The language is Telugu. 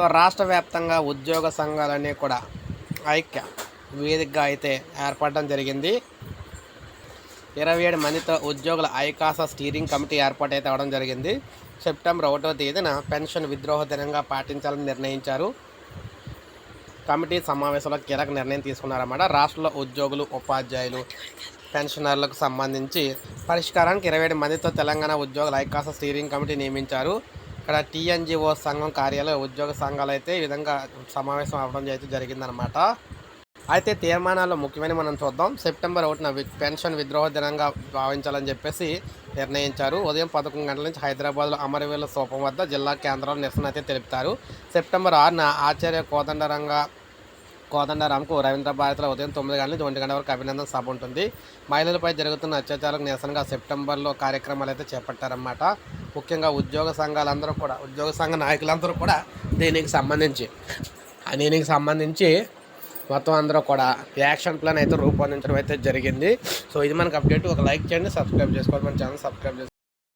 సో రాష్ట్ర వ్యాప్తంగా ఉద్యోగ సంఘాలన్నీ కూడా ఐక్య వేదికగా అయితే ఏర్పడడం జరిగింది. ఇరవై ఏడు మందితో ఉద్యోగుల ఐకాస స్టీరింగ్ కమిటీ ఏర్పాటు అయితే అవడం జరిగింది. సెప్టెంబర్ ఒకటో తేదీన పెన్షన్ విద్రోహ దినంగా పాటించాలని నిర్ణయించారు. కమిటీ సమావేశంలో కీలక నిర్ణయం తీసుకున్నారన్నమాట. రాష్ట్రంలో ఉద్యోగులు ఉపాధ్యాయులు పెన్షనర్లకు సంబంధించి పరిష్కారానికి ఇరవై ఏడు మందితో తెలంగాణ ఉద్యోగుల ఐకాస స్టీరింగ్ కమిటీ నియమించారు. ఇక్కడ టీఎన్జిఓ సంఘం కార్యాలయ ఉద్యోగ సంఘాలు అయితే ఈ విధంగా సమావేశం అవ్వడం అయితే జరిగిందనమాట అయితే తీర్మానాల్లో ముఖ్యమైన మనం చూద్దాం. సెప్టెంబర్ ఒకటిన వి- పెన్షన్ విద్రోహ దినంగా భావించాలని చెప్పేసి నిర్ణయించారు. ఉదయం పదకొండు గంటల నుంచి హైదరాబాద్లో అమరవీరుల స్థూపం వద్ద జిల్లా కేంద్రంలో నిరసన అయితే తెలుపుతారు సెప్టెంబర్ ఆరున ఆచార్య కోదండరంగా కోదండరాంకు రవీంద్ర భారతిలో ఉదయం తొమ్మిది గంటల నుంచి ఒంటి గంట వరకు అభినందన సభ ఉంటుంది. మహిళలపై జరుగుతున్న అత్యాచారాలకు నిరసనగా సెప్టెంబర్లో కార్యక్రమాలు అయితే చేపట్టారన్నమాట. ముఖ్యంగా ఉద్యోగ సంఘాలందరూ కూడా ఉద్యోగ సంఘ నాయకులందరూ కూడా దీనికి సంబంధించి దీనికి సంబంధించి మొత్తం అందరూ కూడా యాక్షన్ ప్లాన్ అయితే రూపొందించడం అయితే జరిగింది. సో ఇది మనకు అప్డేట్. ఒక లైక్ చేయండి సబ్స్క్రైబ్ చేసుకోవాలి. మన ఛానల్ సబ్స్క్రైబ్ చేసుకోండి